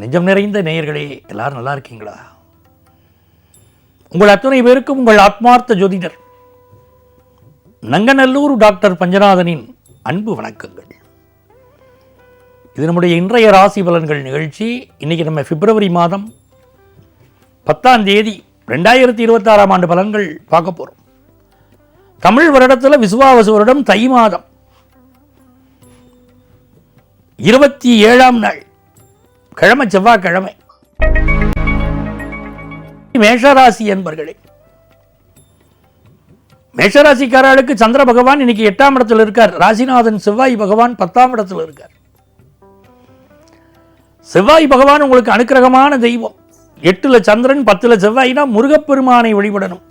நெஞ்சம் நிறைந்த நேயர்களே எல்லாரும் நல்லா இருக்கீங்களா? உங்கள் அத்தனை பேருக்கும் உங்கள் ஆத்மார்த்த ஜோதிடர் நங்கநல்லூர் டாக்டர் பஞ்சநாதனின் அன்பு வணக்கங்கள். இது நம்முடைய இன்றைய ராசி பலன்கள் நிகழ்ச்சி. இன்னைக்கு நம்ம பிப்ரவரி மாதம் பத்தாம் தேதி ரெண்டாயிரத்தி இருபத்தாறாம் ஆண்டு பலன்கள் பார்க்க போகிறோம் தமிழ் வருடத்தில் விசுவாவசு வருடம் தை மாதம். இருபத்தி ஏழாம் நாள். கிழமை செவ்வாய்க்கிழமை. மேஷராசி என்பர்களே மேஷராசிக்காரர்களுக்கு சந்திர பகவான் இன்னைக்கு எட்டாம் இடத்துல இருக்கார். ராசிநாதன் செவ்வாய் பகவான் பத்தாம் இடத்துல இருக்கார். செவ்வாய் பகவான் உங்களுக்கு அனுக்கிரகமான தெய்வம். எட்டுல சந்திரன் பத்துல செவ்வாய்னா முருகப்பெருமானை வழிபடணும்.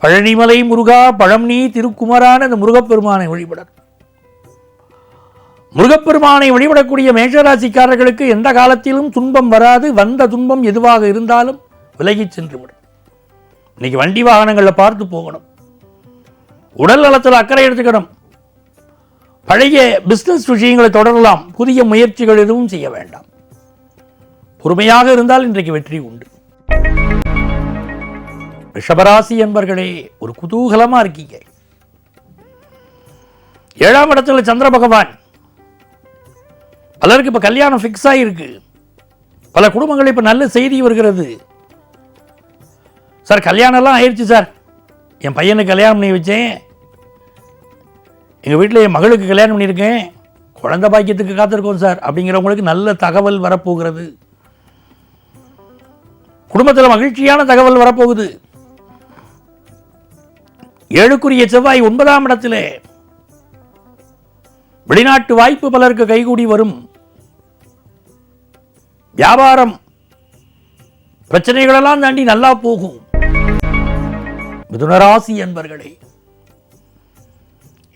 பழனிமலை முருகா பழம்னி திருக்குமரான அந்த முருகப்பெருமானை வழிபடணும். முருகப்பெருமானை வழிபடக்கூடிய மேஷராசிக்காரர்களுக்கு எந்த காலத்திலும் துன்பம் வராது வந்த துன்பம் எதுவாக இருந்தாலும் விலகிச் சென்றுவிடும். இன்னைக்கு வண்டி வாகனங்களில் பார்த்து போகணும். உடல் நலத்தில் அக்கறை எடுத்துக்கணும். பழைய பிஸ்னஸ் விஷயங்களை தொடரலாம். புதிய முயற்சிகள் எதுவும் செய்ய வேண்டாம். பொறுமையாக இருந்தால் இன்றைக்கு வெற்றி உண்டு. ரிஷபராசி என்பர்களே ஒரு குதூகலமா இருக்கீங்க. ஏழாம் இடத்துல சந்திர பகவான். பலருக்கு இப்போ கல்யாணம் ஃபிக்ஸ் ஆகிருக்கு பல குடும்பங்கள் இப்போ நல்ல செய்தி வருகிறது. சார் கல்யாணம்லாம் ஆயிடுச்சு சார். என் பையனுக்கு கல்யாணம் பண்ணி வச்சேன். எங்கள் வீட்டில் என் மகளுக்கு கல்யாணம் பண்ணியிருக்கேன். குழந்த பாக்கியத்துக்கு காத்திருக்கோம் சார். அப்படிங்கிறவங்களுக்கு நல்ல தகவல் வரப்போகிறது. குடும்பத்தில் மகிழ்ச்சியான தகவல் வரப்போகுது. ஏழுக்குரிய செவ்வாய் ஒன்பதாம் இடத்திலே. வெளிநாட்டு வாய்ப்பு பலருக்கு கைகூடி வரும். வியாபாரம் பிரச்சனைகளெல்லாம் தாண்டி நல்லா போகும். மிதுனராசி என்பர்களே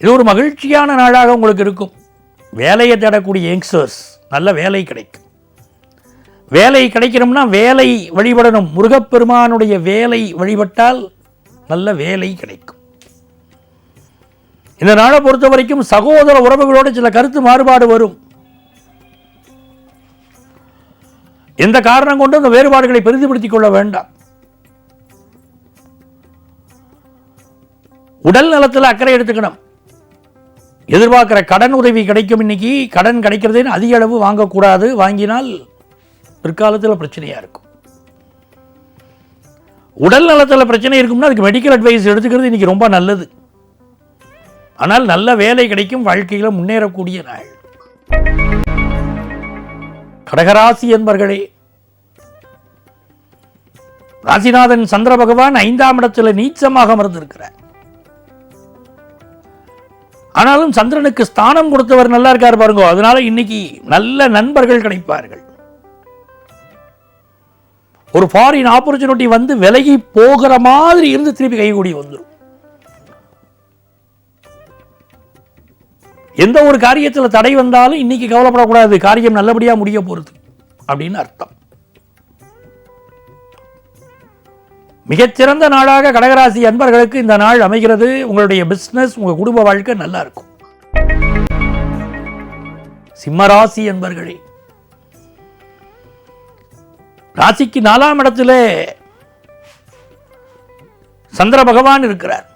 இது ஒரு மகிழ்ச்சியான நாளாக உங்களுக்கு இருக்கும். வேலையை தேடக்கூடிய யங்ஸ்டர்ஸ் நல்ல வேலை கிடைக்கும். வேலை கிடைக்கணும்னா வேலை வழிபடணும். முருகப்பெருமானுடைய வேலை வழிபட்டால் நல்ல வேலை கிடைக்கும். இந்த நாளை பொறுத்த வரைக்கும் சகோதர உறவுகளோடு சில கருத்து மாறுபாடு வரும். எந்த காரணம் கொண்டு அந்த வேறுபாடுகளை பெரிதுபடுத்திக் கொள்ள வேண்டாம். உடல் நலத்தில் அக்கறை எடுத்துக்கணும். எதிர்பார்க்கிற கடன் உதவி கிடைக்கும் இன்னைக்கு கடன் கிடைக்கிறதே அதிக அளவு வாங்கக்கூடாது. வாங்கினால் பிற்காலத்தில் பிரச்சனையாக இருக்கும். உடல் நலத்தில் பிரச்சனை இருக்கும்னா அதுக்கு மெடிக்கல் அட்வைஸ் எடுத்துக்கிறது இன்னைக்கு ரொம்ப நல்லது. ஆனால் நல்ல வேலை கிடைக்கும் வாழ்க்கையில் முன்னேறக்கூடிய நாள். கடகராசி என்பர்களே ராசிநாதன் சந்திர பகவான் ஐந்தாம் இடத்துல நீச்சமாக அமர்ந்திருக்கிறார். ஆனாலும் சந்திரனுக்கு ஸ்தானம் கொடுத்தவர் நல்லா இருக்கார் பாருங்க. அதனால இன்னைக்கு நல்ல நண்பர்கள் கிடைப்பார்கள். ஒரு ஃபாரின் ஆப்பர்ச்சுனிட்டி வந்து விலகி போகிற மாதிரி இருந்து திருப்பி கைகூடி வந்துடும் எந்த ஒரு காரியத்தில் தடை வந்தாலும் இன்னைக்கு கவலைப்படக்கூடாது. காரியம் நல்லபடியா முடிய போகிறது அப்படின்னு அர்த்தம். மிகச்சிறந்த நாளாக கடகராசி அன்பர்களுக்கு இந்த நாள் அமைகிறது. உங்களுடைய பிசினஸ் உங்க குடும்ப வாழ்க்கை நல்லா இருக்கும். சிம்மராசி என்பர்களே ராசிக்கு நாலாம் இடத்துல சந்திர பகவான் இருக்கிறார்.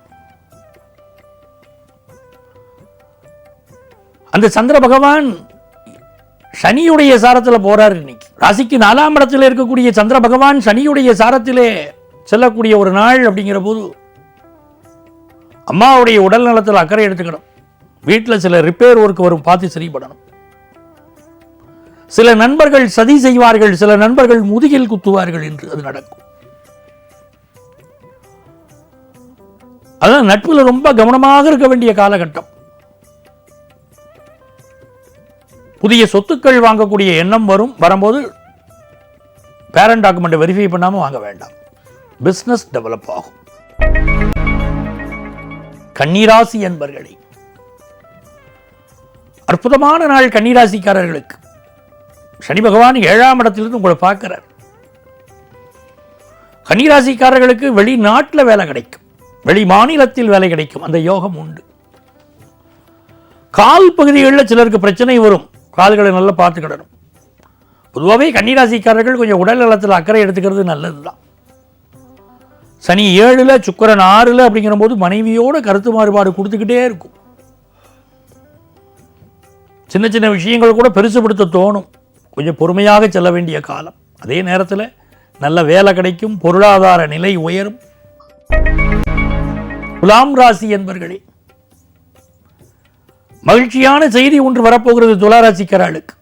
அந்த சந்திர பகவான் சனியுடைய சாரத்தில் போறார் இன்னைக்கு. ராசிக்கு நாலாம் இடத்தில் இருக்கக்கூடிய சந்திர பகவான் சனியுடைய சாரத்திலே செல்லக்கூடிய ஒரு நாள் அப்படிங்கிற போது அம்மாவுடைய உடல் நலத்தில் அக்கறை எடுத்துக்கணும். வீட்டில் சில ரிப்பேர் ஒர்க் வரும் பார்த்து சரிபடணும். சில நண்பர்கள் சதி செய்வார்கள் சில நண்பர்கள் முதுகில் குத்துவார்கள் என்று அது நடக்கும். அதான் நட்புல ரொம்ப கவனமாக இருக்க வேண்டிய காலகட்டம். புதிய சொத்துக்கள் வாங்கக்கூடிய எண்ணம் வரும் வரும்போது பேரண்ட் டாக்குமெண்ட் வெரிஃபை பண்ணாமல் வாங்க வேண்டாம். பிஸ்னஸ் டெவலப் ஆகும். கன்னிராசி என்பர்களே அற்புதமான நாள் கன்னிராசிக்காரர்களுக்கு. சனி பகவான் ஏழாம் இடத்திலிருந்து உங்களை பார்க்கிறார். கன்னிராசிக்காரர்களுக்கு வெளிநாட்டில் வேலை கிடைக்கும். வெளி மாநிலத்தில் வேலை கிடைக்கும். அந்த யோகம் உண்டு. கால் பகுதிகளில் சிலருக்கு பிரச்சனை வரும். கால்களை நல்லா பார்த்துக்கிடணும். பொதுவாகவே கன்னிராசிக்காரர்கள் கொஞ்சம் உடல் நலத்தில் அக்கறை எடுத்துக்கிறது நல்லது தான் சனி ஏழில் சுக்கரன் ஆறில் அப்படிங்கிற போது மனைவியோட கருத்து மாறுபாடு கொடுத்துக்கிட்டே இருக்கும். சின்ன சின்ன விஷயங்கள் கூட பெருசுபடுத்த தோணும். கொஞ்சம் பொறுமையாக செல்ல வேண்டிய காலம். அதே நேரத்தில் நல்ல வேலை கிடைக்கும் பொருளாதார நிலை உயரும். குலாம் ராசி என்பர்களே மகிழ்ச்சியான செய்தி ஒன்று வரப்போகிறது துளாராசிக்காரர்களுக்கு.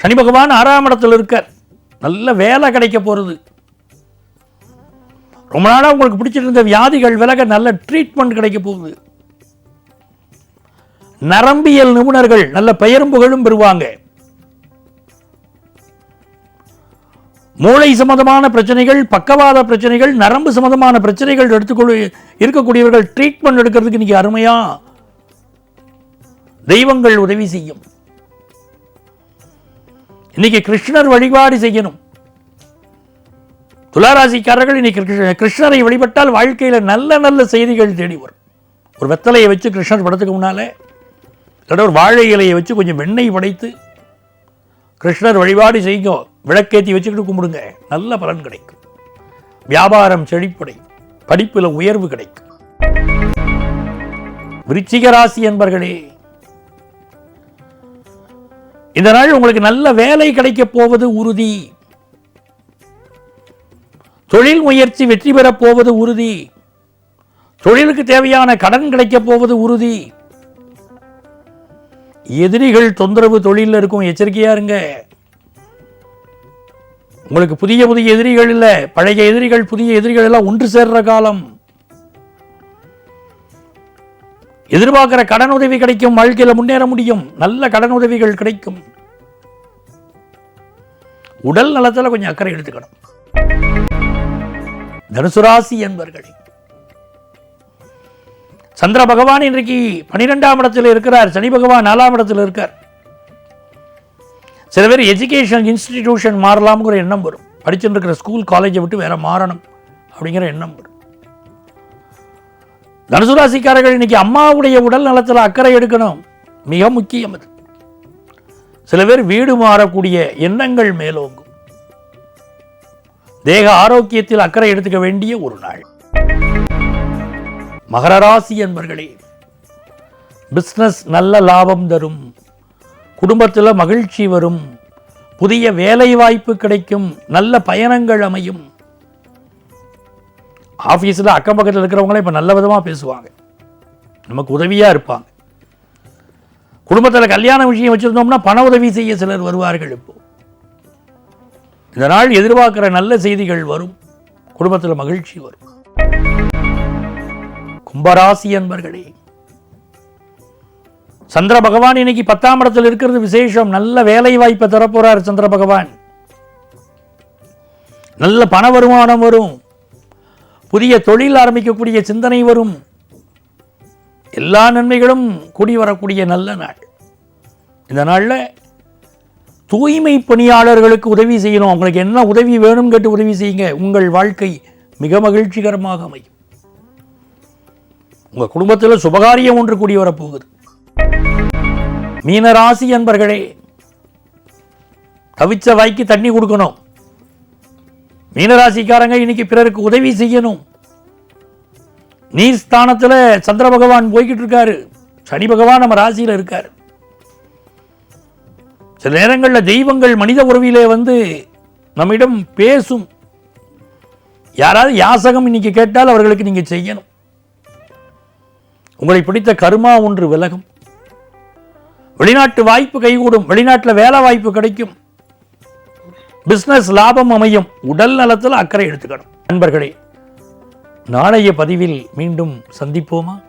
சனி பகவான் ஆறாம் இடத்தில் இருக்கார். நல்ல வேலை கிடைக்க போகிறது ரொம்ப நாளாக உங்களுக்கு பிடிச்சிருந்த வியாதிகள் விலக நல்ல ட்ரீட்மெண்ட் கிடைக்க போகுது. நரம்பியல் நிபுணர்கள் நல்ல பெயரும் புகழும் பெறுவாங்க. மூளை சம்பந்தமான பிரச்சனைகள் பக்கவாத பிரச்சனைகள் நரம்பு சம்பந்தமான பிரச்சனைகள் எடுத்துக்கொள்ள இருக்கக்கூடியவர்கள் ட்ரீட்மெண்ட் எடுக்கிறதுக்கு இன்னைக்கு அருமையாக தெய்வங்கள் உதவி செய்யும். இன்னைக்கு கிருஷ்ணர் வழிபாடு செய்யணும். துளாராசிக்காரர்கள் இன்னைக்கு கிருஷ்ணரை வழிபட்டால் வாழ்க்கையில நல்ல நல்ல செய்திகள் தேடி வரும். ஒரு வெத்தலையை வச்சு கிருஷ்ணர் படத்துக்கு முன்னாலே ஒரு வாழை இலையை வச்சு கொஞ்சம் வெண்ணெய் படைத்து கிருஷ்ணர் வழிபாடு செய்யுங்க. விளக்கேற்றி வச்சுக்கிட்டு கும்பிடுங்க. நல்ல பலன் கிடைக்கும். வியாபாரம் செழிப்படை. படிப்பில் உயர்வு கிடைக்கும். விருச்சிக ராசி என்பர்களே இந்த நாள் உங்களுக்கு நல்ல வேலை கிடைக்கப் போவது உறுதி. தொழில் முயற்சி வெற்றி பெறப் போவது உறுதி. தொழிலுக்கு தேவையான கடன் கிடைக்கப் போவது உறுதி. எதிரிகள் தொந்தரவு தொழிலில் இருக்கும் எச்சரிக்கையா இருங்க. உங்களுக்கு புதிய புதிய எதிரிகள் இல்லை பழைய எதிரிகள் புதிய எதிரிகள் எல்லாம் ஒன்று சேர்ற காலம். எதிர்பார்க்கிற கடன் உதவி கிடைக்கும் வாழ்க்கையில் முன்னேற முடியும். நல்ல கடன் உதவிகள் கிடைக்கும். உடல் நலத்துல கொஞ்சம் அக்கறை எடுத்துக்கணும். தனுசுராசி என்பர்களே சந்திர பகவான் இன்றைக்கு பனிரெண்டாம் இடத்தில் இருக்கிறார் சனி பகவான் நாலாம் இடத்தில் இருக்கார். சில பேர் எஜுகேஷன் இன்ஸ்டிடியூஷன் மாறலாம்ங்கிற எண்ணம் வரும். படிச்சுட்டு இருக்கிற ஸ்கூல் காலேஜை விட்டு வேற மாறணும் அப்படிங்கிற எண்ணம் வரும். தனுசு ராசிக்காரர்கள் இன்னைக்கு அம்மாவுடைய உடல் நலத்தில் அக்கறை எடுக்கணும். மிக முக்கியம் அது. சில பேர் வீடு மாறக்கூடிய எண்ணங்கள் மேலோங்கும். தேக ஆரோக்கியத்தில் அக்கறை எடுத்துக்க வேண்டிய ஒரு நாள். மகர ராசி என்பர்களே பிஸ்னஸ் நல்ல லாபம் தரும். குடும்பத்தில் மகிழ்ச்சி வரும். புதிய வேலை வாய்ப்பு கிடைக்கும். நல்ல பயணங்கள் அமையும். ஆஃபீஸில் அக்கம் பக்கத்தில் இருக்கிறவங்களே இப்போ நல்ல விதமாக பேசுவாங்க. நமக்கு உதவியாக இருப்பாங்க. குடும்பத்தில் கல்யாண விஷயம் வச்சுருந்தோம்னா பண உதவி செய்ய சிலர் வருவார்கள் இப்போ. இந்த நாள் எதிர்பார்க்கிற நல்ல செய்திகள் வரும். குடும்பத்தில் மகிழ்ச்சி வரும். கும்பராசி அன்பர்களே சந்திர பகவான் இன்னைக்கு பத்தாம் இடத்தில் இருக்கிறது விசேஷம். நல்ல வேலை வாய்ப்பை தரப்போறார் சந்திர பகவான். நல்ல பண வருமானம் வரும். புதிய தொழில் ஆரம்பிக்கக்கூடிய சிந்தனை வரும். எல்லா நன்மைகளும் கூடி வரக்கூடிய நல்ல நாள். இந்த நாளில் தூய்மை பணியாளர்களுக்கு உதவி செய்யணும். அவங்களுக்கு என்ன உதவி வேணும் கேட்டு உதவி செய்யுங்க. உங்கள் வாழ்க்கை மிக மகிழ்ச்சிகரமாக அமையும். உங்கள் குடும்பத்தில் சுபகாரியம் ஒன்று கூடி வரப்போகுது. மீனராசி அன்பர்களே தவிச்ச வாய்க்கு தண்ணி கொடுக்கணும். மீனராசிக்காரங்க இன்னைக்கு பிறருக்கு உதவி செய்யணும். நீர் ஸ்தானத்தில் சந்திர பகவான் போய்கிட்டு இருக்காரு. சனி பகவான் நம்ம ராசியில் இருக்கார். சில நேரங்களில் தெய்வங்கள் மனித உறவிலே வந்து நம்மிடம் பேசும். யாராவது யாசகம் இன்னைக்கு கேட்டால் அவர்களுக்கு நீங்கள் செய்யணும். உங்களை பிடித்த கருமா ஒன்று விலகும். வெளிநாட்டு வாய்ப்பு கைகூடும். வெளிநாட்டில் வேலை வாய்ப்பு கிடைக்கும். பிசினஸ் லாபம் அமையும். உடல் நலத்தில் அக்கறை எடுத்துக்கணும். நண்பர்களே நாளைய பதிவில் மீண்டும் சந்திப்போமா?